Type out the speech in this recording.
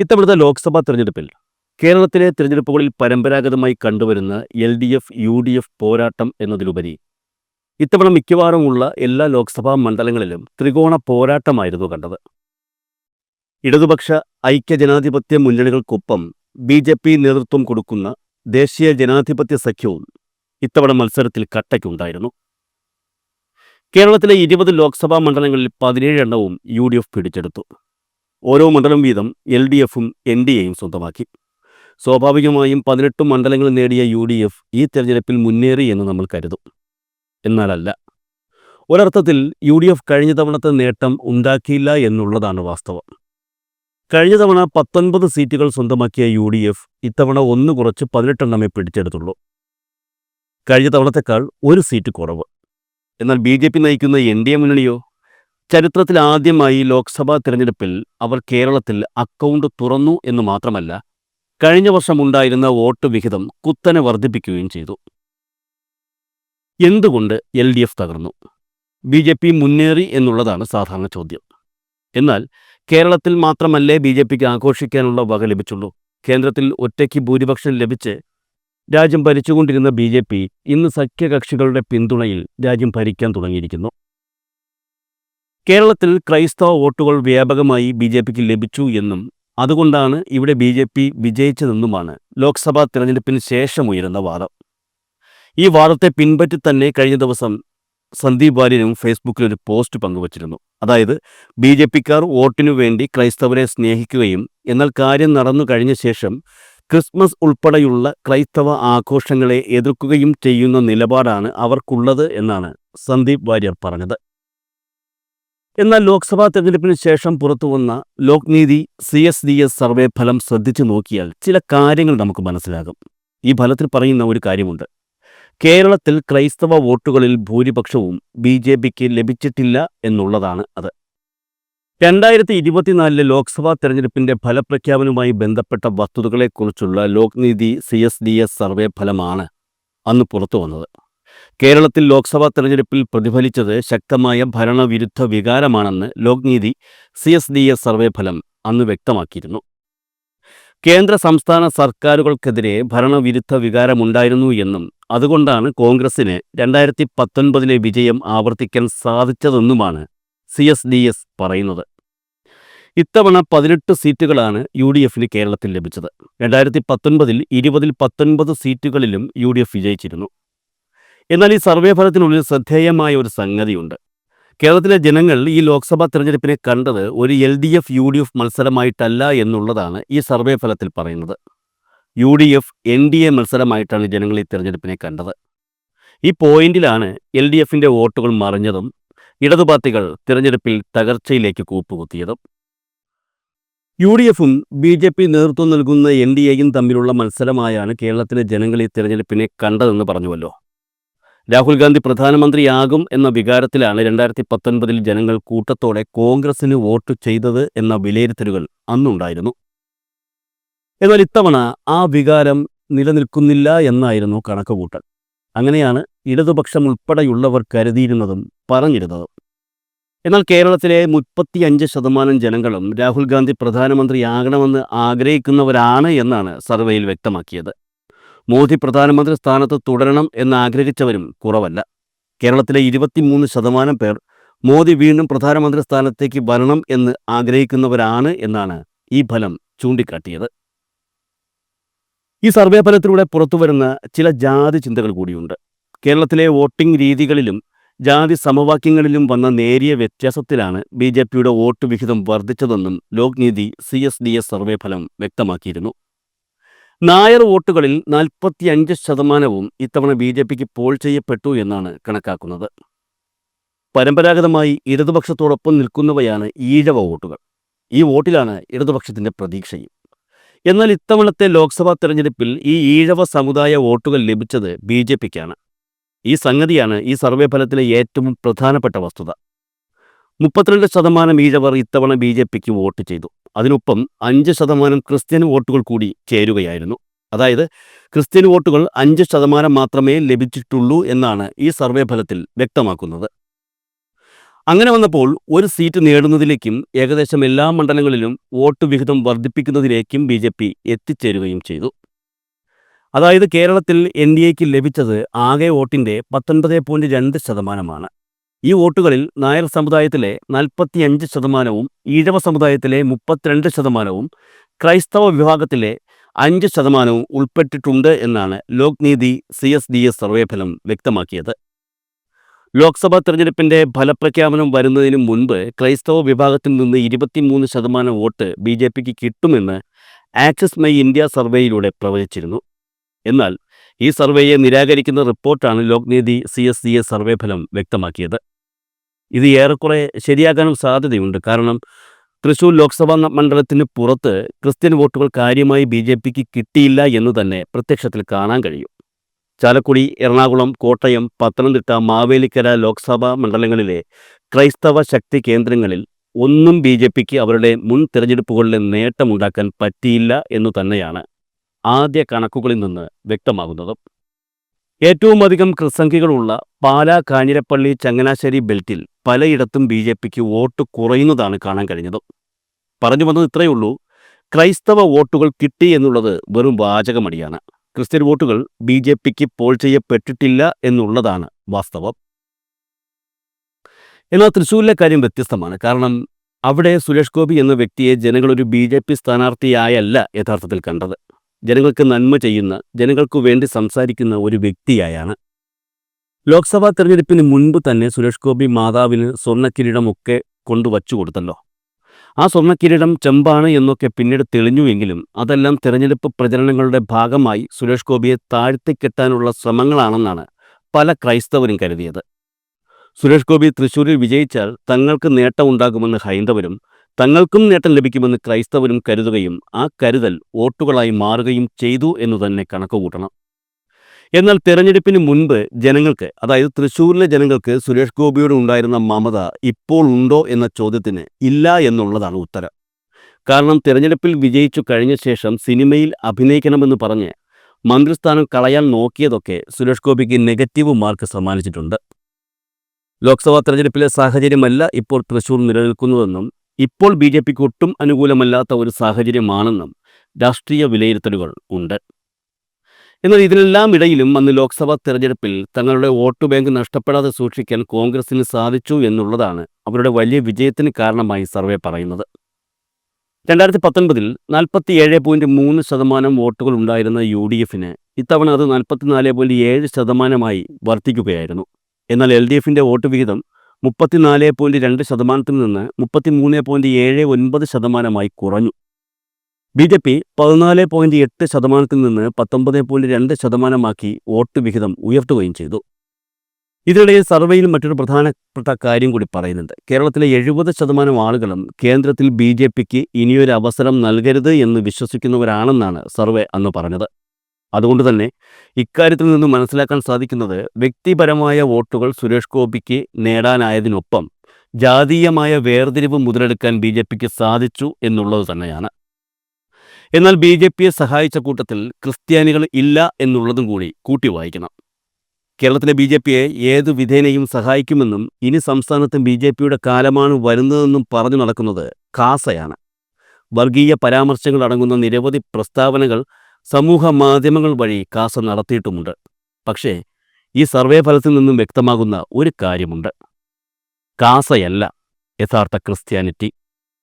ഇത്തവണത്തെ ലോക്സഭാ തെരഞ്ഞെടുപ്പിൽ കേരളത്തിലെ തിരഞ്ഞെടുപ്പുകളിൽ പരമ്പരാഗതമായി കണ്ടുവരുന്ന L D F U D F പോരാട്ടം എന്നതിലുപരി ഇത്തവണ മിക്കവാറുമുള്ള എല്ലാ ലോക്സഭാ മണ്ഡലങ്ങളിലും ത്രികോണ പോരാട്ടമായിരുന്നു കണ്ടത്. ഇടതുപക്ഷ ഐക്യജനാധിപത്യ മുന്നണികൾക്കൊപ്പം ബി ജെ പി നേതൃത്വം കൊടുക്കുന്ന ദേശീയ ജനാധിപത്യ സഖ്യവും ഇത്തവണ മത്സരത്തിൽ കട്ടയ്ക്കുണ്ടായിരുന്നു. കേരളത്തിലെ ഇരുപത് ലോക്സഭാ മണ്ഡലങ്ങളിൽ പതിനേഴ് എണ്ണവും യു ഡി എഫ് പിടിച്ചെടുത്തു. ഓരോ മണ്ഡലം വീതം എൽ ഡി എഫും എൻ ഡി എയും സ്വന്തമാക്കി. സ്വാഭാവികമായും പതിനെട്ട് മണ്ഡലങ്ങൾ നേടിയ യു ഡി എഫ് ഈ തെരഞ്ഞെടുപ്പിൽ മുന്നേറി എന്ന് നമ്മൾ കരുതും. എന്നാലല്ല ഒരർത്ഥത്തിൽ യു ഡി എഫ് കഴിഞ്ഞ തവണത്തെ നേട്ടം ഉണ്ടാക്കിയില്ല എന്നുള്ളതാണ് വാസ്തവം. കഴിഞ്ഞ തവണ പത്തൊൻപത് സീറ്റുകൾ സ്വന്തമാക്കിയ യു ഡി എഫ് ഇത്തവണ ഒന്ന് കുറച്ച് പതിനെട്ടെണ്ണമേ പിടിച്ചെടുത്തുള്ളൂ. കഴിഞ്ഞ തവണത്തെക്കാൾ ഒരു സീറ്റ് കുറവ്. എന്നാൽ ബി ജെ പി നയിക്കുന്ന എൻ ഡി എ മുന്നണിയോ ചരിത്രത്തിൽ ആദ്യമായി ലോക്സഭാ തിരഞ്ഞെടുപ്പിൽ അവർ കേരളത്തിൽ അക്കൗണ്ട് തുറന്നു എന്ന് മാത്രമല്ല കഴിഞ്ഞ വർഷമുണ്ടായിരുന്ന വോട്ട് വിഹിതം കുത്തനെ വർദ്ധിപ്പിക്കുകയും ചെയ്തു. എന്തുകൊണ്ട് എൽ ഡി എഫ് തകർന്നു? ബി ജെ പി മുന്നേറി എന്നുള്ളതാണ് സാധാരണ ചോദ്യം. എന്നാൽ കേരളത്തിൽ മാത്രമല്ലേ ബി ജെ പിക്ക് ആഘോഷിക്കാനുള്ള വക ലഭിച്ചുള്ളൂ? കേന്ദ്രത്തിൽ ഒറ്റയ്ക്ക് ഭൂരിപക്ഷം ലഭിച്ച് രാജ്യം ഭരിച്ചുകൊണ്ടിരുന്ന ബി ജെ പി ഇന്ന് സഖ്യകക്ഷികളുടെ പിന്തുണയിൽ രാജ്യം ഭരിക്കാൻ തുടങ്ങിയിരിക്കുന്നു. കേരളത്തിൽ ക്രൈസ്തവ വോട്ടുകൾ വ്യാപകമായി ബി ജെ പിക്ക് ലഭിച്ചു എന്നും അതുകൊണ്ടാണ് ഇവിടെ ബി ജെ പി വിജയിച്ചതെന്നുമാണ് ലോക്സഭാ തിരഞ്ഞെടുപ്പിന് ശേഷം ഉയരുന്ന വാദം. ഈ വാദത്തെ പിൻപറ്റി തന്നെ കഴിഞ്ഞ ദിവസം സന്ദീപ് വാര്യനും ഫേസ്ബുക്കിൽ ഒരു പോസ്റ്റ് പങ്കുവച്ചിരുന്നു. അതായത് ബി ജെ പിക്കാർ വോട്ടിനു വേണ്ടി ക്രൈസ്തവരെ സ്നേഹിക്കുകയും എന്നാൽ കാര്യം നടന്നു കഴിഞ്ഞ ശേഷം ക്രിസ്മസ് ഉൾപ്പെടെയുള്ള ക്രൈസ്തവ ആഘോഷങ്ങളെ എതിർക്കുകയും ചെയ്യുന്ന നിലപാടാണ് അവർക്കുള്ളത് എന്നാണ് സന്ദീപ് വാര്യർ പറഞ്ഞത്. എന്നാൽ ലോക്സഭാ തെരഞ്ഞെടുപ്പിന് ശേഷം പുറത്തുവന്ന Lokniti C S D S survey ഫലം ശ്രദ്ധിച്ചു നോക്കിയാൽ ചില കാര്യങ്ങൾ നമുക്ക് മനസ്സിലാകും. ഈ ഫലത്തിൽ പറയുന്ന ഒരു കാര്യമുണ്ട്. കേരളത്തിൽ ക്രൈസ്തവ വോട്ടുകളിൽ ഭൂരിപക്ഷവും ബി ജെ പിക്ക് ലഭിച്ചിട്ടില്ല എന്നുള്ളതാണ് അത്. രണ്ടായിരത്തി ഇരുപത്തിനാലിലെ ലോക്സഭാ തെരഞ്ഞെടുപ്പിന്റെ ഫലപ്രഖ്യാപനവുമായി ബന്ധപ്പെട്ട വസ്തുതകളെക്കുറിച്ചുള്ള Lokniti C S D S survey ഫലമാണ് അന്ന് പുറത്തു വന്നത്. കേരളത്തിൽ ലോക്സഭാ തെരഞ്ഞെടുപ്പിൽ പ്രതിഫലിച്ചത് ശക്തമായ ഭരണവിരുദ്ധ വികാരമാണെന്ന് Lokniti C S D S survey ഫലം അന്ന് വ്യക്തമാക്കിയിരുന്നു. കേന്ദ്ര സംസ്ഥാന സർക്കാരുകൾക്കെതിരെ ഭരണവിരുദ്ധ വികാരമുണ്ടായിരുന്നു എന്നും അതുകൊണ്ടാണ് കോൺഗ്രസിന് രണ്ടായിരത്തി പത്തൊൻപതിലെ വിജയം ആവർത്തിക്കാൻ സാധിച്ചതെന്നുമാണ് സി എസ് ഡി എസ് പറയുന്നത്. ഇത്തവണ പതിനെട്ട് സീറ്റുകളാണ് യു ഡി എഫിന് കേരളത്തിൽ ലഭിച്ചത്. രണ്ടായിരത്തി പത്തൊൻപതിൽ ഇരുപതിൽ പത്തൊൻപത് സീറ്റുകളിലും യു ഡി എഫ് വിജയിച്ചിരുന്നു. എന്നാൽ ഈ സർവേ ഫലത്തിനുള്ളിൽ ശ്രദ്ധേയമായ ഒരു സംഗതിയുണ്ട്. കേരളത്തിലെ ജനങ്ങൾ ഈ ലോക്സഭാ തെരഞ്ഞെടുപ്പിനെ കണ്ടത് ഒരു L D F U D F മത്സരമായിട്ടല്ല എന്നുള്ളതാണ് ഈ സർവേ ഫലത്തിൽ പറയുന്നത്. U D F N D A മത്സരമായിട്ടാണ് ജനങ്ങൾ ഈ തെരഞ്ഞെടുപ്പിനെ കണ്ടത്. ഈ പോയിന്റിലാണ് എൽ ഡി എഫിന്റെ വോട്ടുകൾ മറിഞ്ഞതും ഇടതു പാർട്ടികൾ തിരഞ്ഞെടുപ്പിൽ തകർച്ചയിലേക്ക് കൂപ്പുകുത്തിയതും. യു ഡി എഫും ബി ജെ പി നേതൃത്വം നൽകുന്ന എൻ ഡി എയും തമ്മിലുള്ള മത്സരമായാണ് കേരളത്തിലെ ജനങ്ങൾ ഈ തിരഞ്ഞെടുപ്പിനെ കണ്ടതെന്ന് പറഞ്ഞുവല്ലോ. രാഹുൽ ഗാന്ധി പ്രധാനമന്ത്രിയാകും എന്ന വികാരത്തിലാണ് രണ്ടായിരത്തി പത്തൊൻപതിൽ ജനങ്ങൾ കൂട്ടത്തോടെ കോൺഗ്രസിന് വോട്ട് ചെയ്തത് എന്ന വിലയിരുത്തലുകൾ അന്നുണ്ടായിരുന്നു. എന്നാൽ ഇത്തവണ ആ വികാരം നിലനിൽക്കുന്നില്ല എന്നായിരുന്നു കണക്കുകൂട്ടൽ. അങ്ങനെയാണ് ഇടതുപക്ഷം ഉൾപ്പെടെയുള്ളവർ കരുതിയിരുന്നതും പറഞ്ഞിരുന്നതും. എന്നാൽ കേരളത്തിലെ മുപ്പത്തിയഞ്ച് ശതമാനം ജനങ്ങളും രാഹുൽ ഗാന്ധി പ്രധാനമന്ത്രിയാകണമെന്ന് ആഗ്രഹിക്കുന്നവരാണ് എന്നാണ് സർവേയിൽ വ്യക്തമാക്കിയത്. മോദി പ്രധാനമന്ത്രി സ്ഥാനത്ത് തുടരണം എന്ന് ആഗ്രഹിച്ചവരും കുറവല്ല. കേരളത്തിലെ ഇരുപത്തിമൂന്ന് ശതമാനം പേർ മോദി വീണ്ടും പ്രധാനമന്ത്രി സ്ഥാനത്തേക്ക് വരണം എന്ന് ആഗ്രഹിക്കുന്നവരാണ് എന്നാണ് ഈ ഫലം ചൂണ്ടിക്കാട്ടിയത്. ഈ സർവേ ഫലത്തിലൂടെ പുറത്തുവരുന്ന ചില ജാതി ചിന്തകൾ കൂടിയുണ്ട്. കേരളത്തിലെ വോട്ടിംഗ് രീതികളിലും ജാതി സമവാക്യങ്ങളിലും വന്ന നേരിയ വ്യത്യാസത്തിലാണ് ബി ജെ പിയുടെ വോട്ട് വിഹിതം വർദ്ധിച്ചതെന്നും Lokniti C S D S survey ഫലം വ്യക്തമാക്കിയിരുന്നു. നായർ വോട്ടുകളിൽ നാൽപ്പത്തിയഞ്ച് ശതമാനവും ഇത്തവണ ബി ജെ പിക്ക് പോൾ ചെയ്യപ്പെട്ടു എന്നാണ് കണക്കാക്കുന്നത്. പരമ്പരാഗതമായി ഇടതുപക്ഷത്തോടൊപ്പം നിൽക്കുന്നവയാണ് ഈഴവ വോട്ടുകൾ. ഈ വോട്ടിലാണ് ഇടതുപക്ഷത്തിന്റെ പ്രതീക്ഷയും. എന്നാൽ ഇത്തവണത്തെ ലോക്സഭാ തെരഞ്ഞെടുപ്പിൽ ഈ ഈഴവ സമുദായ വോട്ടുകൾ ലഭിച്ചത് ബി ജെ പിക്കാണ്. ഈ സംഗതിയാണ് ഈ സർവേ ഫലത്തിലെ ഏറ്റവും പ്രധാനപ്പെട്ട വസ്തുത. മുപ്പത്തിരണ്ട് ശതമാനം ഈഴവർ ഇത്തവണ ബി ജെ പിക്ക് വോട്ട് ചെയ്തു. അതിനൊപ്പം അഞ്ച് ശതമാനം ക്രിസ്ത്യൻ വോട്ടുകൾ കൂടി ചേരുകയായിരുന്നു. അതായത് ക്രിസ്ത്യൻ വോട്ടുകൾ അഞ്ച് ശതമാനം മാത്രമേ ലഭിച്ചിട്ടുള്ളൂ എന്നാണ് ഈ സർവേ ഫലത്തിൽ വ്യക്തമാക്കുന്നത്. അങ്ങനെ വന്നപ്പോൾ ഒരു സീറ്റ് നേടുന്നതിലേക്കും ഏകദേശം എല്ലാ മണ്ഡലങ്ങളിലും വോട്ട് വിഹിതം വർദ്ധിപ്പിക്കുന്നതിലേക്കും ബി ജെ പി എത്തിച്ചേരുകയും ചെയ്തു. അതായത് കേരളത്തിൽ എൻ ഡി എക്ക് ലഭിച്ചത് ആകെ വോട്ടിന്റെ പത്തൊൻപത് പോയിന്റ് രണ്ട് ശതമാനമാണ്. ഈ വോട്ടുകളിൽ നായർ സമുദായത്തിലെ നാൽപ്പത്തിയഞ്ച് ശതമാനവും ഈഴവ സമുദായത്തിലെ മുപ്പത്തിരണ്ട് ശതമാനവും ക്രൈസ്തവ വിഭാഗത്തിലെ അഞ്ച് ശതമാനവും ഉൾപ്പെട്ടിട്ടുണ്ട് എന്നാണ് Lokniti C S D S survey ഫലം വ്യക്തമാക്കിയത്. ലോക്സഭാ തെരഞ്ഞെടുപ്പിന്റെ ഫലപ്രഖ്യാപനം വരുന്നതിന് മുൻപ് ക്രൈസ്തവ വിഭാഗത്തിൽ നിന്ന് ഇരുപത്തിമൂന്ന് ശതമാനം വോട്ട് ബി ജെ പിക്ക് കിട്ടുമെന്ന് ആക്സിസ് മൈ ഇന്ത്യ സർവേയിലൂടെ പ്രവചിച്ചിരുന്നു. എന്നാൽ ഈ സർവേയെ നിരാകരിക്കുന്ന റിപ്പോർട്ടാണ് Lokniti C S D S survey ഫലം വ്യക്തമാക്കിയത്. ഇത് ഏറെക്കുറെ ശരിയാക്കാനും സാധ്യതയുണ്ട്. കാരണം തൃശൂർ ലോക്സഭാ മണ്ഡലത്തിന് പുറത്ത് ക്രിസ്ത്യൻ വോട്ടുകൾ കാര്യമായി ബി ജെ പിക്ക് കിട്ടിയില്ല എന്ന് തന്നെ പ്രത്യക്ഷത്തിൽ കാണാൻ കഴിയും. ചാലക്കുടി എറണാകുളം കോട്ടയം പത്തനംതിട്ട മാവേലിക്കര ലോക്സഭാ മണ്ഡലങ്ങളിലെ ക്രൈസ്തവ ശക്തി കേന്ദ്രങ്ങളിൽ ഒന്നും ബി ജെ പിക്ക് അവരുടെ മുൻ തിരഞ്ഞെടുപ്പുകളിലെ നേട്ടമുണ്ടാക്കാൻ പറ്റിയില്ല എന്നു തന്നെയാണ് ആദ്യ കണക്കുകളിൽ നിന്ന് വ്യക്തമാകുന്നത്. ഏറ്റവും അധികം ക്രിസംഖ്യകളുള്ള പാലാ കാഞ്ഞിരപ്പള്ളി ചങ്ങനാശ്ശേരി ബെൽറ്റിൽ പലയിടത്തും ബി ജെ പിക്ക് വോട്ട് കുറയുന്നതാണ് കാണാൻ കഴിഞ്ഞത്. പറഞ്ഞു വന്നത് ഇത്രയേ ഉള്ളൂ ക്രൈസ്തവ വോട്ടുകൾ കിട്ടി എന്നുള്ളത് വെറും വാചകമടിയാണ്. ക്രിസ്ത്യൻ വോട്ടുകൾ ബി ജെ പിക്ക് പോൾ ചെയ്യപ്പെട്ടിട്ടില്ല എന്നുള്ളതാണ് വാസ്തവം. എന്നാൽ തൃശ്ശൂരിലെ കാര്യം വ്യത്യസ്തമാണ്. കാരണം അവിടെ സുരേഷ് ഗോപി എന്ന വ്യക്തിയെ ജനങ്ങളൊരു ബി ജെ പി സ്ഥാനാർത്ഥിയായല്ല യഥാർത്ഥത്തിൽ കണ്ടത്. ജനങ്ങൾക്ക് നന്മ ചെയ്യുന്ന ജനങ്ങൾക്കു വേണ്ടി സംസാരിക്കുന്ന ഒരു വ്യക്തിയായാണ്. ലോക്സഭാ തെരഞ്ഞെടുപ്പിന് മുൻപ് തന്നെ സുരേഷ് ഗോപി മാതാവിന് സ്വർണക്കിരീടമൊക്കെ കൊണ്ടുവച്ചു കൊടുത്തല്ലോ. ആ സ്വർണക്കിരീടം ചെമ്പാണ് എന്നൊക്കെ പിന്നീട് തെളിഞ്ഞുവെങ്കിലും അതെല്ലാം തെരഞ്ഞെടുപ്പ് പ്രചരണങ്ങളുടെ ഭാഗമായി സുരേഷ് ഗോപിയെ താഴ്ത്തിക്കെട്ടാനുള്ള ശ്രമങ്ങളാണെന്നാണ് പല ക്രൈസ്തവരും കരുതിയത്. സുരേഷ് ഗോപി തൃശൂരിൽ വിജയിച്ചാൽ തങ്ങൾക്ക് നേട്ടമുണ്ടാകുമെന്ന് ഹൈന്ദവരും തങ്ങൾക്കും നേട്ടം ലഭിക്കുമെന്ന് ക്രൈസ്തവരും കരുതുകയും ആ കരുതൽ വോട്ടുകളായി മാറുകയും ചെയ്തു എന്നു തന്നെ കണക്കുകൂട്ടണം എന്നാൽ തെരഞ്ഞെടുപ്പിന് മുൻപ് ജനങ്ങൾക്ക് അതായത് തൃശ്ശൂരിലെ ജനങ്ങൾക്ക് സുരേഷ് ഗോപിയോട് ഉണ്ടായിരുന്ന മമത ഇപ്പോൾ ഉണ്ടോ എന്ന ചോദ്യത്തിന് ഇല്ല എന്നുള്ളതാണ് ഉത്തരം. കാരണം തിരഞ്ഞെടുപ്പിൽ വിജയിച്ചു കഴിഞ്ഞ ശേഷം സിനിമയിൽ അഭിനയിക്കണമെന്ന് പറഞ്ഞ് മന്ത്രിസ്ഥാനം കളയാൻ നോക്കിയതൊക്കെ സുരേഷ് ഗോപിക്ക് നെഗറ്റീവ് മാർക്ക് സമ്മാനിച്ചിട്ടുണ്ട്. ലോക്സഭാ തെരഞ്ഞെടുപ്പിലെ സാഹചര്യമല്ല ഇപ്പോൾ തൃശൂർ നിലനിൽക്കുന്നതെന്നും ഇപ്പോൾ ബി ജെ പിക്ക് ഒട്ടും അനുകൂലമല്ലാത്ത ഒരു സാഹചര്യമാണെന്നും രാഷ്ട്രീയ വിലയിരുത്തലുകൾ ഉണ്ട്. എന്നാൽ ഇതിനെല്ലാം ഇടയിലും അന്ന് ലോക്സഭാ തെരഞ്ഞെടുപ്പിൽ തങ്ങളുടെ വോട്ട് ബാങ്ക് നഷ്ടപ്പെടാതെ സൂക്ഷിക്കാൻ കോൺഗ്രസിന് സാധിച്ചു എന്നുള്ളതാണ് അവരുടെ വലിയ വിജയത്തിന് കാരണമായി സർവേ പറയുന്നത്. രണ്ടായിരത്തി പത്തൊൻപതിൽ നാൽപ്പത്തി ഏഴ് പോയിന്റ് മൂന്ന് ശതമാനം വോട്ടുകൾ ഉണ്ടായിരുന്ന യു ഡി എഫിന് ഇത്തവണ അത് നാൽപ്പത്തിനാല് പോയിന്റ് ഏഴ് ശതമാനമായി വർദ്ധിക്കുകയായിരുന്നു. എന്നാൽ എൽ ഡി എഫിന്റെ വോട്ട് വിഹിതം മുപ്പത്തിനാല് പോയിന്റ് രണ്ട് ശതമാനത്തിൽ നിന്ന് മുപ്പത്തിമൂന്ന് പോയിന്റ് ഏഴ് ഒൻപത് ശതമാനമായി കുറഞ്ഞു. ബി ജെ പി പതിനാല് പോയിന്റ് എട്ട് ശതമാനത്തിൽ നിന്ന് പത്തൊമ്പത് പോയിന്റ് രണ്ട് ശതമാനമാക്കി വോട്ട് വിഹിതം ഉയർത്തുകയും ചെയ്തു. ഇതിനിടയിൽ സർവേയിൽ മറ്റൊരു പ്രധാനപ്പെട്ട കാര്യം കൂടി പറയുന്നുണ്ട്. കേരളത്തിലെ എഴുപത് ശതമാനം ആളുകളും കേന്ദ്രത്തിൽ ബി ജെ പിക്ക് ഇനിയൊരു അവസരം നൽകരുത് എന്ന് വിശ്വസിക്കുന്നവരാണെന്നാണ് സർവേ അന്ന് പറഞ്ഞത്. അതുകൊണ്ട് തന്നെ ഇക്കാര്യത്തിൽ നിന്ന് മനസ്സിലാക്കാൻ സാധിക്കുന്നത് വ്യക്തിപരമായ വോട്ടുകൾ സുരേഷ് ഗോപിക്ക് നേടാനായതിനൊപ്പം ജാതീയമായ വേർതിരിവ് മുതലെടുക്കാൻ ബി ജെ പിക്ക് സാധിച്ചു എന്നുള്ളത് തന്നെയാണ്. എന്നാൽ ബി ജെ പിയെ സഹായിച്ച കൂട്ടത്തിൽ ക്രിസ്ത്യാനികൾ ഇല്ല എന്നുള്ളതും കൂടി കൂട്ടി വായിക്കണം. കേരളത്തിലെ ബി ജെ പിയെ ഏതു വിധേനയും സഹായിക്കുമെന്നും ഇനി സംസ്ഥാനത്തും ബി ജെ പിയുടെ കാലമാണ് വരുന്നതെന്നും പറഞ്ഞു നടക്കുന്നത് കാസയാണ്. വർഗീയ പരാമർശങ്ങൾ അടങ്ങുന്ന നിരവധി പ്രസ്താവനകൾ സമൂഹ മാധ്യമങ്ങൾ വഴി കാസ നടത്തിയിട്ടുമുണ്ട്. പക്ഷേ ഈ സർവേ ഫലത്തിൽ നിന്നും വ്യക്തമാകുന്ന ഒരു കാര്യമുണ്ട്. കാസയല്ല യഥാർത്ഥ ക്രിസ്ത്യാനിറ്റി.